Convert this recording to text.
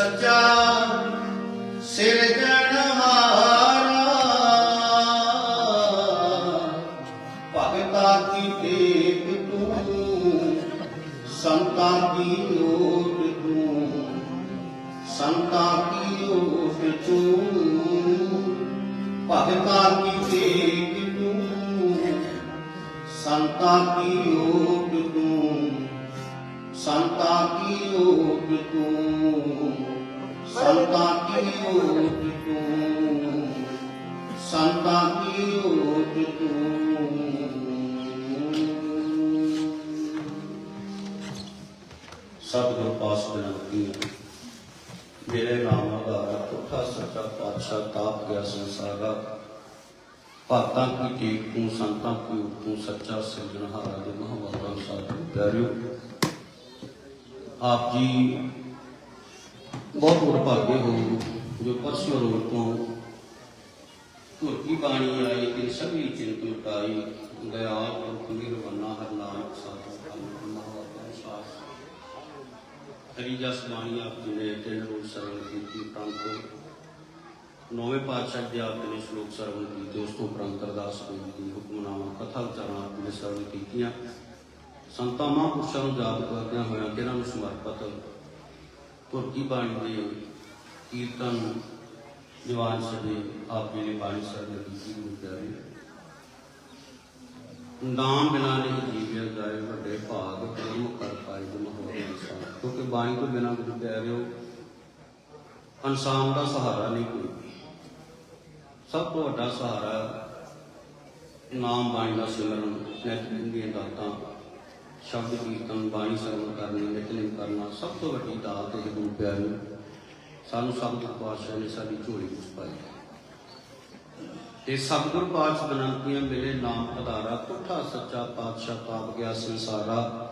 ਸੱਚਾ ਸਿਰਜਣਹਾਰਾ ਭਗਤਾ ਕੀ ਟੇਕ ਤੂੰ, ਸੰਤਾਂ ਕੀ ਓਟ ਤੂੰ, ਸੰਤਾਂ ਕੀ ਓਟ ਤੂੰ। ਭਗਤਾ ਕੀ ਟੇਕ ਤੂੰ, ਸੰਤਾਂ ਕੀ ਓਟ ਤੂੰ, ਸੰਤਾਂ ਕੀ ਓਟ ਤੂੰ। ਸੰਤਾਂ ਕੀ ਓਟ ਤੂੰ? ਸੰਤਾਂ ਕੀ ਓਟ ਤੂੰ? ਸਤਿਗੁਰ ਪਾਸ ਬੇਨਤੀ ਮੇਰੇ ਨਾਮ ਆਧਾਰਾ ਪੁੱਠਾ, ਸੱਚਾ, ਪਾਤਸ਼ਾਹ, ਤਾਪ, ਗਿਆ ਸੰਸਾਰਾ। ਭਗਤਾਂ ਕੀ ਟੇਕ ਤੂੰ, ਸੰਤਾਂ ਕੀ ਓਟ ਤੂੰ, ਸੱਚਾ, ਸਿਰਜਣਹਾਰਾ ਦੇ ਮਹਾਵਾਦਾ ਸਾਧੂ ਪਿਆਰਿਓ, ਆਪ ਜੀ ਬਹੁਤ ਵਡਭਾਗੇ ਹੋ ਜੋ ਪਰਸੋਂ ਰੋਡ ਤੋਂ ਧੁਰਕੀ ਬਾਣੀ ਆਈ ਕਿ ਸਭੀ ਚਿੰਤ ਲੁਟਾਈ ਦਇਆਲ ਪੁਰਖ ਨਿਰਵੰਨਾ ਹਰ ਨਾਨਕ ਸਾਧ ਹਰੀ ਜਸ ਬਾਣੀ ਆਪ ਜੀ ਨੇ ਤਿੰਨ ਰੋਜ਼ ਸਰਵਣ ਕੀਤੀ ਪ੍ਰੰਤੂ। ਨੌਵੇਂ ਪਾਤਸ਼ਾਹ ਦੇ ਆਪ ਜੀ ਨੇ ਸ਼ਲੋਕ ਸਰਵਣ ਕੀਤੇ, ਉਸ ਤੋਂ ਉਪਰੰਤ ਅਰਦਾਸ ਹੋਈ ਹੁਕਮਨਾਮਾ, ਕਥਾ ਵਿਚਾਰਾਂ ਆਪ ਨੇ ਸਰਵਣ ਕੀਤੀਆਂ। ਸੰਤਾਂ ਮਹਾਂਪੁਰਸ਼ਾਂ ਨੂੰ ਯਾਦ ਕਰਦਿਆਂ ਹੋਇਆਂ ਕਿ ਨੂੰ ਸਮਰਪਿਤ ਤੁਰਕੀ ਬਾਣੀ ਦੇ ਕੀਰਤਨ ਦੀਵਾਨ ਸਦੇ ਆਪ ਜੀ ਨੇ ਬਾਣੀ ਸਰਵਣ ਕੀਤੀ ਗੁਰੂ ਪਿਆਰੇ ਨਾਮ ਬਿਨਾ ਨਹੀਂ ਜੀਵਿਆ ਜਾਏ, ਵੱਡੇ ਭਾਗ ਪ੍ਰੇਮ ਕਰ ਪਾਏ ਜਮ ਹੋਰੇ ਇਨਸਾਨ ਕਿਉਂਕਿ ਬਾਣੀ ਤੋਂ ਬਿਨਾ ਗੁਰੂ ਪਿਆਰਿਓ ਇਨਸਾਨ ਦਾ ਸਹਾਰਾ ਨਹੀਂ ਕੋਈ। ਸਭ ਤੋਂ ਵੱਡਾ ਸਹਾਰਾ ਨਾਮ ਬਾਣੀ ਦਾ ਸਿਮਰਨ ਨਿਤ ਦੀਆਂ ਦਾਤਾਂ ਸ਼ਬਦ ਕੀਰਤਨ, ਬਾਣੀ ਸਰਵਣ ਕਰਨੀ, ਨਿਤਨੇਮ ਕਰਨਾ, ਸਭ ਤੋਂ ਵੱਡੀ ਦਾਤ ਹੈ ਗੁਰੂ ਪਿਆਰਿਓ ਸਾਨੂੰ ਸਤਿਗੁਰ ਪਾਤਸ਼ਾਹ ਨੇ ਸਾਡੀ ਝੋਲੀ ਵਿੱਚ ਪਾਈ ਤੇ ਸਤਿਗੁਰ ਪਾਤਸ਼ਾਹ ਬਨੰਤੀਆਂ ਮੇਰੇ ਨਾਮ ਅਧਾਰਾ ਪੁੱਠਾ, ਸੱਚਾ ਪਾਤਸ਼ਾਹ, ਪਾਪ ਗਿਆ ਸੰਸਾਰਾ